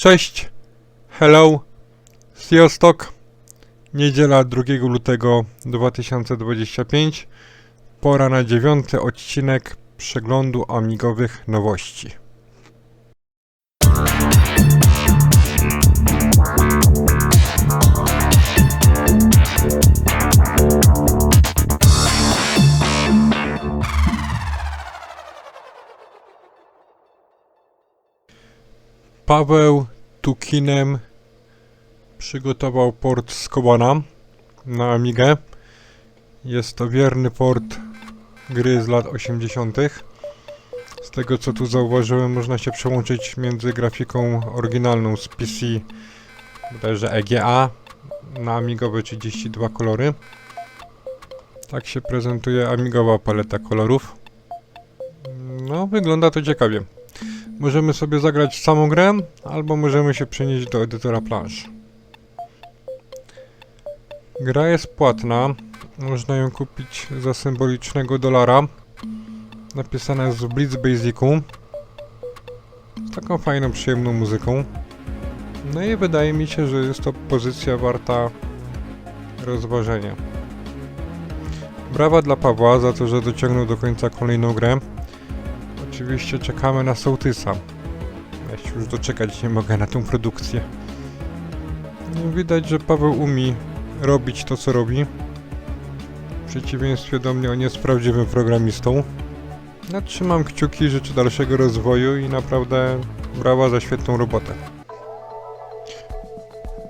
Cześć, hello, Sierstock, niedziela 2 lutego 2025, pora na dziewiąty odcinek przeglądu amigowych nowości. Paweł Tukinem przygotował port Skobana na Amigę. Jest to wierny port gry z lat 80. Z tego co tu zauważyłem, można się przełączyć między grafiką oryginalną z PC, bodajże EGA, na amigowe 32 kolory. Tak się prezentuje amigowa paleta kolorów. No, wygląda to ciekawie. Możemy sobie zagrać samą grę, albo możemy się przenieść do edytora plansz. Gra jest płatna. Można ją kupić za symbolicznego dolara. Napisana jest w Blitz Basicu. Z taką fajną, przyjemną muzyką. No i wydaje mi się, że jest to pozycja warta rozważenia. Brawa dla Pawła za to, że dociągnął do końca kolejną grę. Oczywiście czekamy na sołtysa. Ja się już doczekać nie mogę na tą produkcję. No, widać, że Paweł umie robić to, co robi. W przeciwieństwie do mnie, on jest prawdziwym programistą. No, trzymam kciuki, życzę dalszego rozwoju i naprawdę brawa za świetną robotę.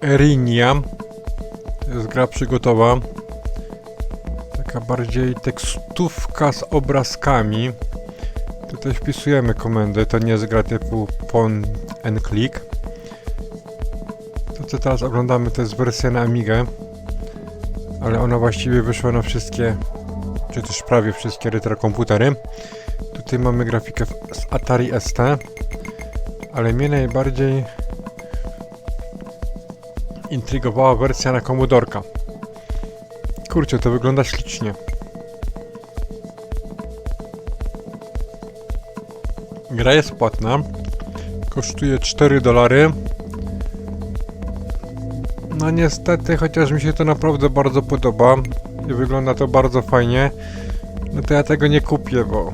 Erinia. To jest gra przygotowa. Taka bardziej tekstówka z obrazkami. Tutaj wpisujemy komendy, to nie jest gra typu point and click. To co teraz oglądamy to jest wersja na Amigę, ale ona właściwie wyszła na wszystkie, czy też prawie wszystkie retro komputery. Tutaj mamy grafikę z Atari ST, ale mnie najbardziej intrygowała wersja na Commodorka. Kurczę, to wygląda ślicznie. Gra jest płatna. Kosztuje 4 dolary. No niestety, chociaż mi się to naprawdę bardzo podoba i wygląda to bardzo fajnie, no to ja tego nie kupię, bo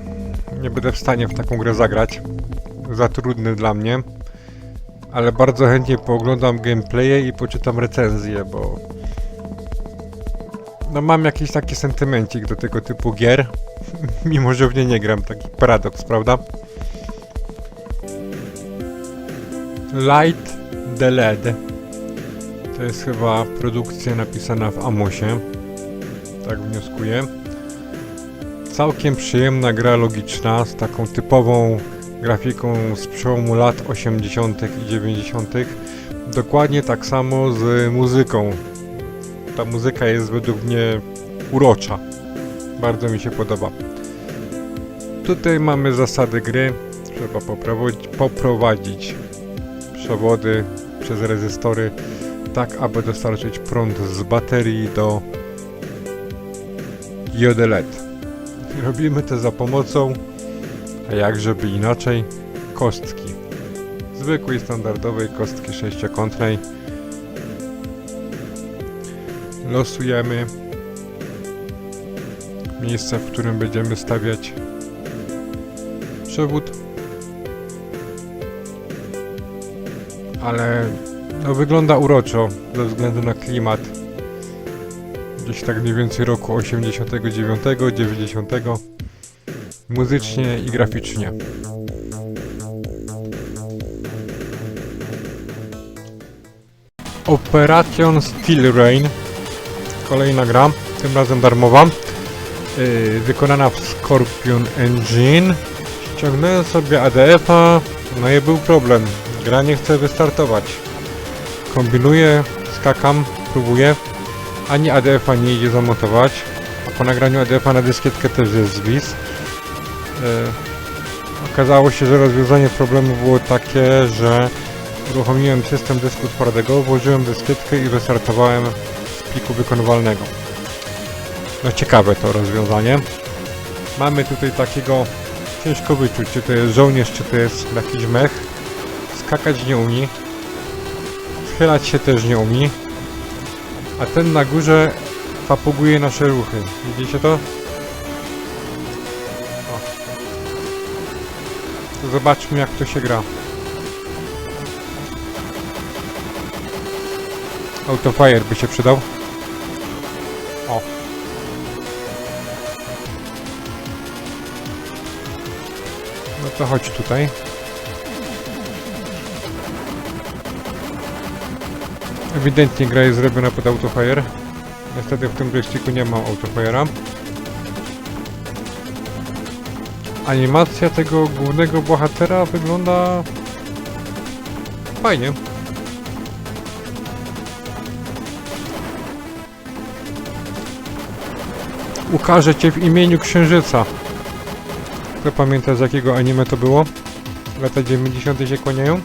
nie będę w stanie w taką grę zagrać. Za trudny dla mnie. Ale bardzo chętnie pooglądam gameplaye i poczytam recenzje, bo no mam jakiś taki sentymencik do tego typu gier, mimo że w nie nie gram, taki paradoks, prawda? Light the LED. To jest chyba produkcja napisana w Amosie. Tak wnioskuję. Całkiem przyjemna gra logiczna z taką typową grafiką z przełomu lat 80. i 90. Dokładnie tak samo z muzyką. Ta muzyka jest według mnie urocza. Bardzo mi się podoba. Tutaj mamy zasady gry. Trzeba poprowadzić, poprowadzić przewody przez rezystory tak, aby dostarczyć prąd z baterii do diody LED. Robimy to za pomocą, a jak żeby inaczej, kostki. Zwykłej, standardowej kostki sześciokątnej. Losujemy miejsce, w którym będziemy stawiać ale no, wygląda uroczo ze względu na klimat. Gdzieś tak mniej więcej roku 89, 90. Muzycznie i graficznie. Operation Steel Rain. Kolejna gra, tym razem darmowa. Yy, wykonana w Scorpion Engine. Ściągnąłem sobie ADF-a, no i był problem. Gra nie chce wystartować. Kombinuję, skakam, próbuję. Ani ADF-a nie idzie zamontować. A po nagraniu ADF-a na dyskietkę też jest zwis. E, okazało się, że rozwiązanie problemu było takie, że uruchomiłem system dysku twardego, włożyłem dyskietkę i wystartowałem z pliku wykonywalnego. No ciekawe to rozwiązanie. Mamy tutaj takiego ciężko wyczuć, czy to jest żołnierz, czy to jest jakiś mech skakać nie umie. Schylać się też nie umie. A ten na górze papuguje nasze ruchy. Widzicie to? O. To zobaczmy jak to się gra. Autofire by się przydał. O. No to chodź tutaj. Ewidentnie gra jest zrobiona pod autofire. Niestety w tym joysticku nie mam autofire'a. Animacja tego głównego bohatera wygląda fajnie. Ukażę cię w imieniu Księżyca. Kto pamięta z jakiego anime to było? Lata 90 się kłaniają?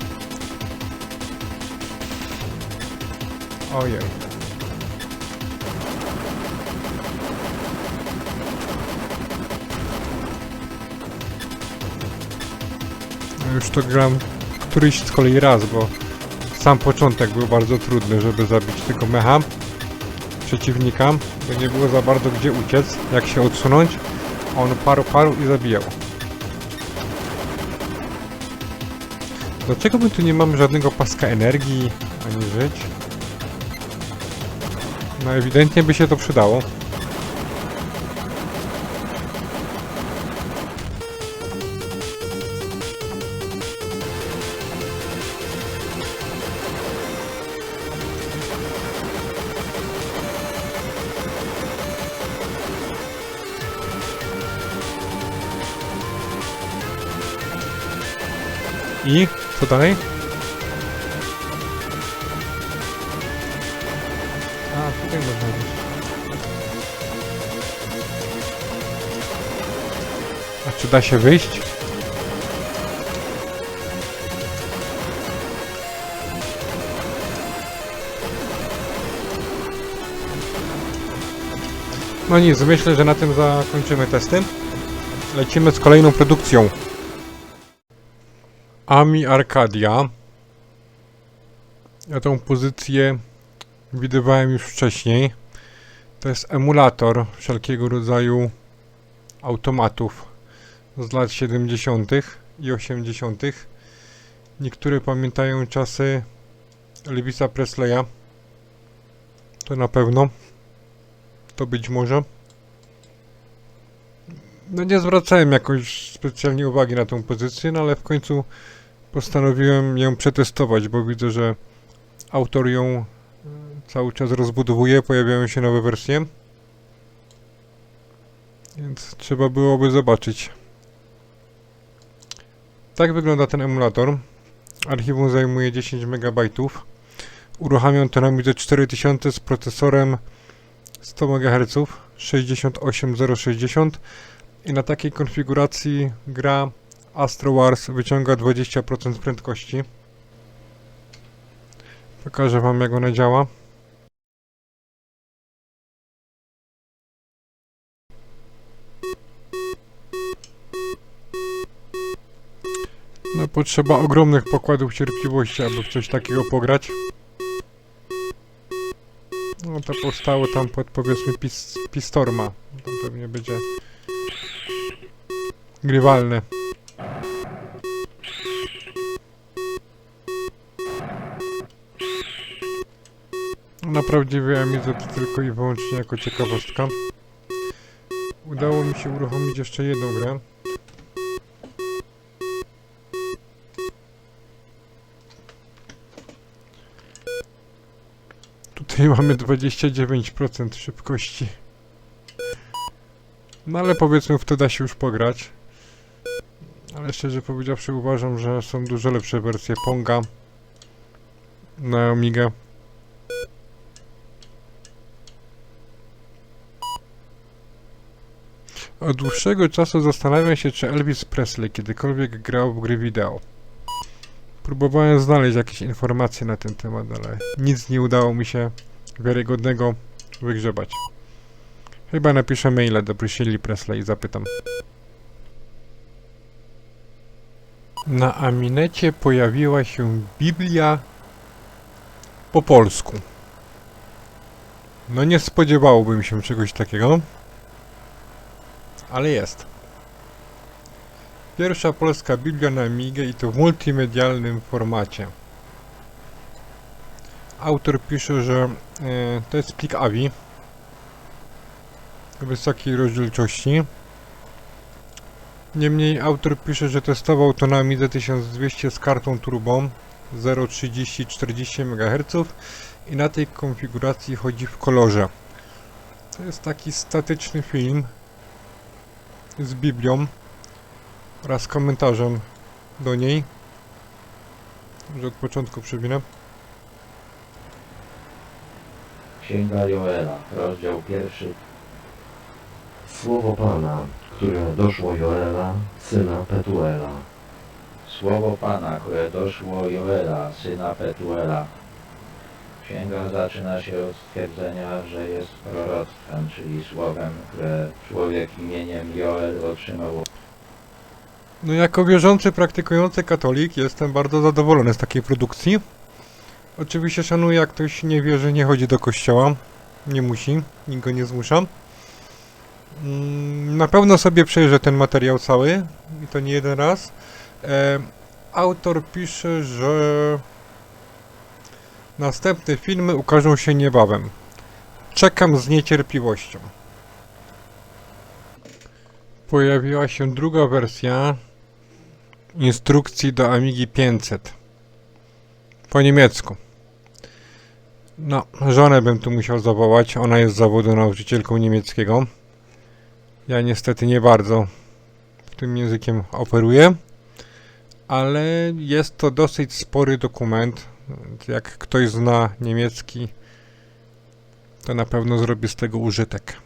Ojej. No Już to gram któryś z kolei raz, bo sam początek był bardzo trudny, żeby zabić tego mecha przeciwnika, bo nie było za bardzo gdzie uciec, jak się odsunąć. On paru paru i zabijał. Dlaczego my tu nie mamy żadnego paska energii, ani żyć? No ewidentnie by się to przydało. I co dalej? Da się wyjść? No nic, myślę, że na tym zakończymy testy. Lecimy z kolejną produkcją. Ami Arcadia. Ja tą pozycję widywałem już wcześniej. To jest emulator wszelkiego rodzaju automatów z lat 70. i 80. Niektóre pamiętają czasy Elvisa Presleya. To na pewno. To być może. No nie zwracałem jakoś specjalnie uwagi na tą pozycję, no ale w końcu postanowiłem ją przetestować, bo widzę, że autor ją e, cały czas rozbudowuje, pojawiają się nowe wersje. Więc trzeba byłoby zobaczyć. Tak wygląda ten emulator. Archiwum zajmuje 10 MB. Uruchamiam to na Midze 4000 z procesorem 100 MHz 68060 i na takiej konfiguracji gra Astro Wars wyciąga 20% prędkości. Pokażę wam jak ona działa. Potrzeba ogromnych pokładów cierpliwości, aby w coś takiego pograć. No to powstało tam pod powiedzmy pis Pistorma. Tam pewnie będzie grywalne. Na prawdziwej Amidze to tylko i wyłącznie jako ciekawostka. Udało mi się uruchomić jeszcze jedną grę. Mamy 29% szybkości. No ale powiedzmy w to da się już pograć. Ale szczerze powiedziawszy uważam, że są dużo lepsze wersje Ponga na Amiga. Od dłuższego czasu zastanawiam się, czy Elvis Presley kiedykolwiek grał w gry wideo. Próbowałem znaleźć jakieś informacje na ten temat, ale nic nie udało mi się wiarygodnego wygrzebać. Chyba napiszę maila do Priscilli Presley i zapytam. Na Aminecie pojawiła się Biblia po polsku. No nie spodziewałbym się czegoś takiego, ale jest. Pierwsza polska Biblia na Amigę i to w multimedialnym formacie. Autor pisze, że e, to jest plik AVI wysokiej rozdzielczości. Niemniej autor pisze, że testował to na Amidze 1200 z kartą turbo 0,30-40 MHz i na tej konfiguracji chodzi w kolorze. To jest taki statyczny film z Biblią oraz komentarzem do niej. Że od początku przewinę. Księga Joela, rozdział pierwszy. Słowo Pana, które doszło Joela, syna Petuela. Słowo Pana, które doszło Joela, syna Petuela. Księga zaczyna się od stwierdzenia, że jest proroctwem, czyli słowem, które człowiek imieniem Joel otrzymał No jako wierzący, praktykujący katolik jestem bardzo zadowolony z takiej produkcji. Oczywiście szanuję, jak ktoś nie wierzy, nie chodzi do kościoła. Nie musi, nikt go nie zmusza. Mm, Na pewno sobie przejrzę ten materiał cały i to nie jeden raz. E, autor pisze, że następne filmy ukażą się niebawem. Czekam z niecierpliwością. Pojawiła się druga wersja instrukcji do Amigi 500 po niemiecku. No, żonę bym tu musiał zawołać. Ona jest z zawodu nauczycielką niemieckiego. Ja niestety nie bardzo tym językiem operuję, ale jest to dosyć spory dokument. Jak ktoś zna niemiecki, to na pewno zrobi z tego użytek.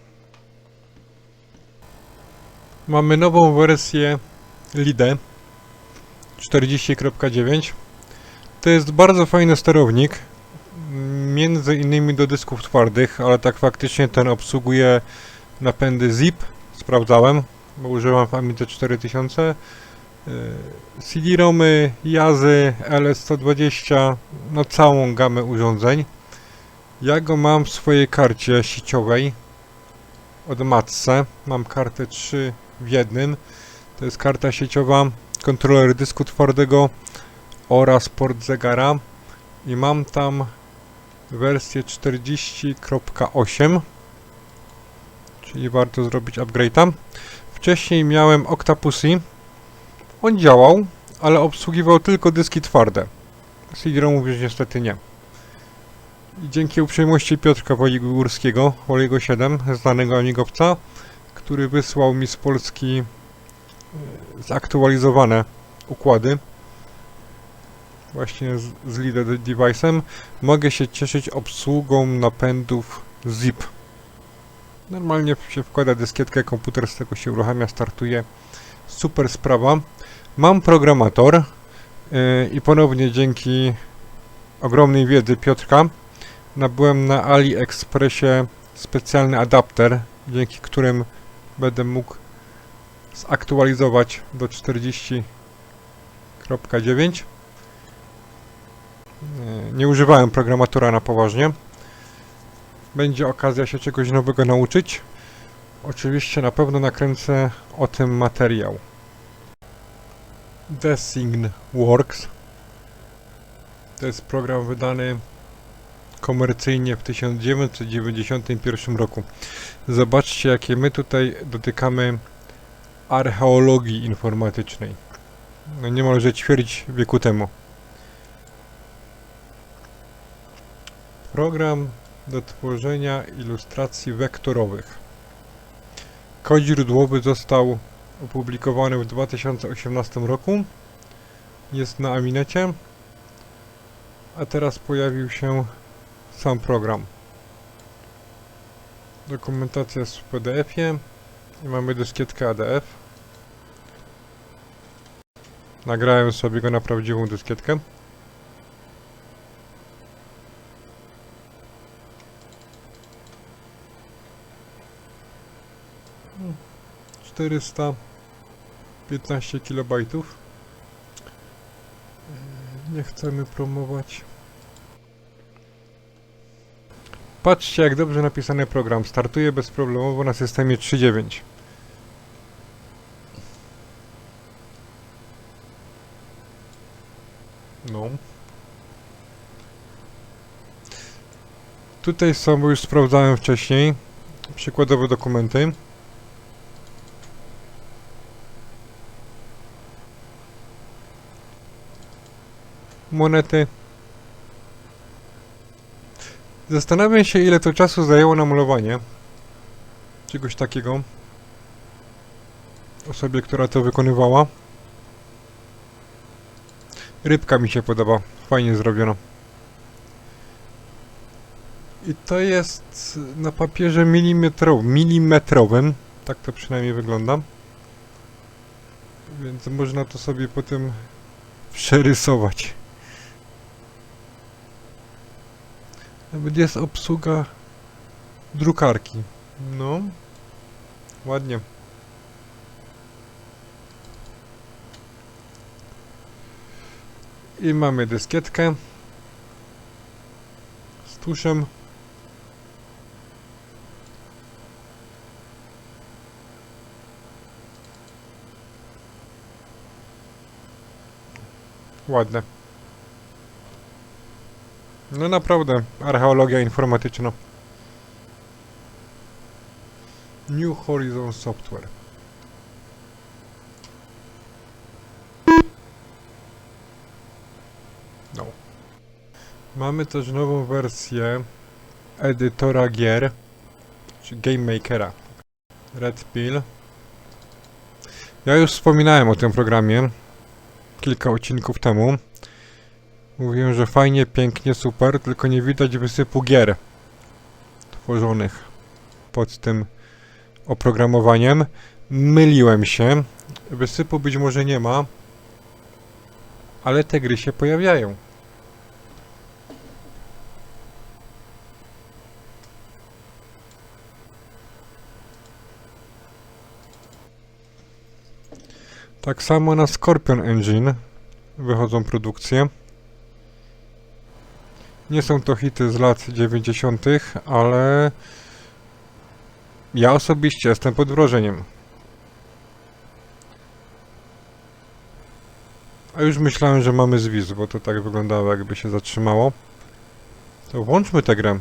Mamy nową wersję LIDE 40.9. To jest bardzo fajny sterownik, między innymi do dysków twardych, ale tak faktycznie ten obsługuje napędy ZIP, sprawdzałem, bo używam Amidze 4000. yy, CD-ROMy, Jazy, LS120, no całą gamę urządzeń. Ja go mam w swojej karcie sieciowej od Matse. Mam kartę 3 w jednym. To jest karta sieciowa, kontroler dysku twardego oraz port zegara. I mam tam wersję 40.8 czyli warto zrobić upgrade'a. Wcześniej miałem Octapusy. On działał, ale obsługiwał tylko dyski twarde. CD-ROMów już niestety nie. I dzięki uprzejmości Piotrka Woligórskiego, Woliego 7, znanego amigowca, który wysłał mi z Polski e, zaktualizowane układy właśnie z, z Leader Device'em, mogę się cieszyć obsługą napędów ZIP. Normalnie się wkłada dyskietkę, komputer z tego się uruchamia, startuje. Super sprawa. Mam programator yy, i ponownie dzięki ogromnej wiedzy Piotrka nabyłem na AliExpressie specjalny adapter, dzięki którym będę mógł zaktualizować do 40.9 nie- używałem programatora na poważnie. Będzie okazja się czegoś nowego nauczyć. Oczywiście na pewno nakręcę o tym materiał. Design Works to jest program wydany komercyjnie w 1991 roku. Zobaczcie, jakie my tutaj dotykamy archeologii informatycznej. No niemalże ćwierć wieku temu. Program do tworzenia ilustracji wektorowych. Kod źródłowy został opublikowany w 2018 roku. Jest na Aminecie. A teraz pojawił się sam program. Dokumentacja jest w PDF-ie i mamy dyskietkę ADF. Nagrałem sobie go na prawdziwą dyskietkę. 415 kilobajtów. Yy, Nie chcemy promować. Patrzcie jak dobrze napisany program. Startuje bezproblemowo na systemie 3.9. No. Tutaj są, bo już sprawdzałem wcześniej, przykładowe dokumenty. Monety. Zastanawiam się, ile to czasu zajęło namalowanie czegoś takiego osobie, która to wykonywała. Rybka mi się podoba, fajnie zrobiona. I to jest na papierze milimetrowym, milimetrowym, tak to przynajmniej wygląda. Więc można to sobie potem przerysować. Nawet jest obsługa drukarki. No. Ładnie. I mamy dyskietkę z tuszem. Ładne. No naprawdę, archeologia informatyczna. New Horizon Software. No. Mamy też nową wersję edytora gier, czy Game Makera. Red Pill. Ja już wspominałem o tym programie kilka odcinków temu. Mówiłem, że fajnie, pięknie, super, tylko nie widać wysypu gier tworzonych pod tym oprogramowaniem. Myliłem się. Wysypu być może nie ma, ale te gry się pojawiają. Tak samo na Scorpion Engine wychodzą produkcje. Nie są to hity z lat 90., ale ja osobiście jestem pod wrażeniem. A już myślałem, że mamy zwis, bo to tak wyglądało jakby się zatrzymało. To włączmy tę grę.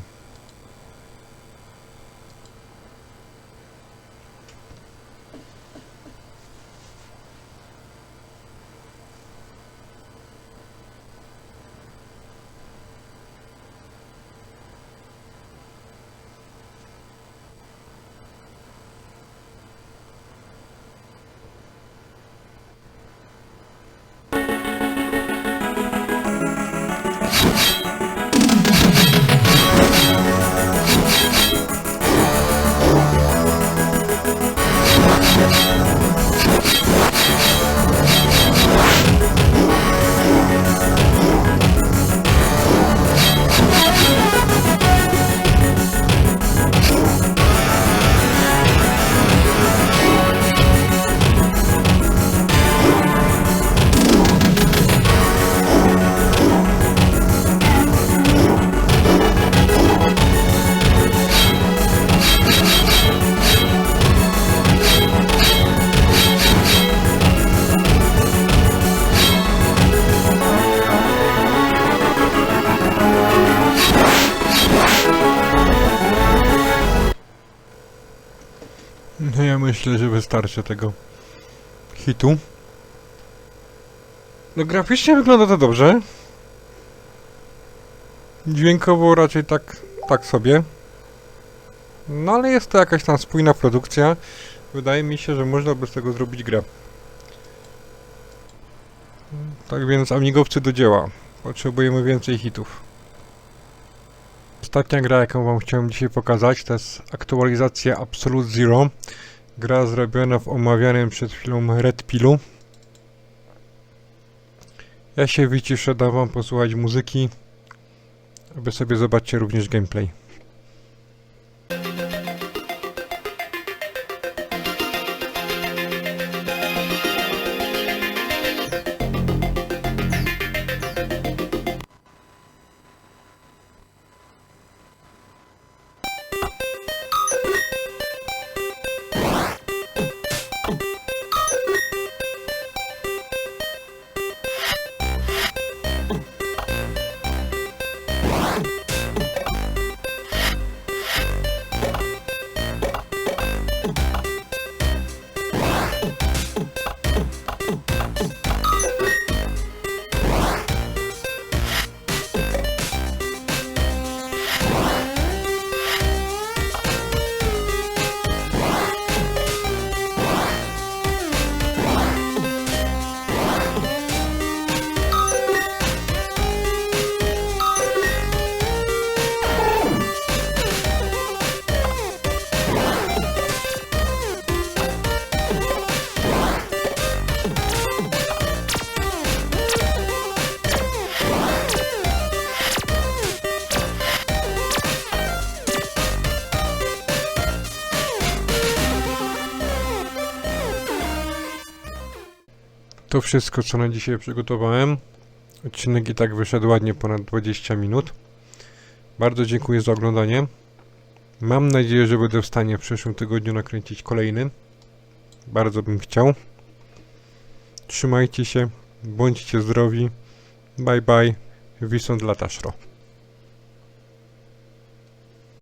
Wystarczy tego hitu. No graficznie wygląda to dobrze. Dźwiękowo raczej tak, tak sobie. No ale jest to jakaś tam spójna produkcja. Wydaje mi się, że można by z tego zrobić grę. Tak więc amigowcy do dzieła. Potrzebujemy więcej hitów. Ostatnia gra, jaką wam chciałem dzisiaj pokazać, to jest aktualizacja Absolute Zero. Gra zrobiona w omawianym przed chwilą Red Pillu. Ja się wyciszę, dam wam posłuchać muzyki, a wy sobie zobaczcie również gameplay. To wszystko, co na dzisiaj przygotowałem. Odcinek i tak wyszedł ładnie ponad 20 minut. Bardzo dziękuję za oglądanie. Mam nadzieję, że będę w stanie w przyszłym tygodniu nakręcić kolejny. Bardzo bym chciał. Trzymajcie się, bądźcie zdrowi. Bye bye. Wisont Lataszro.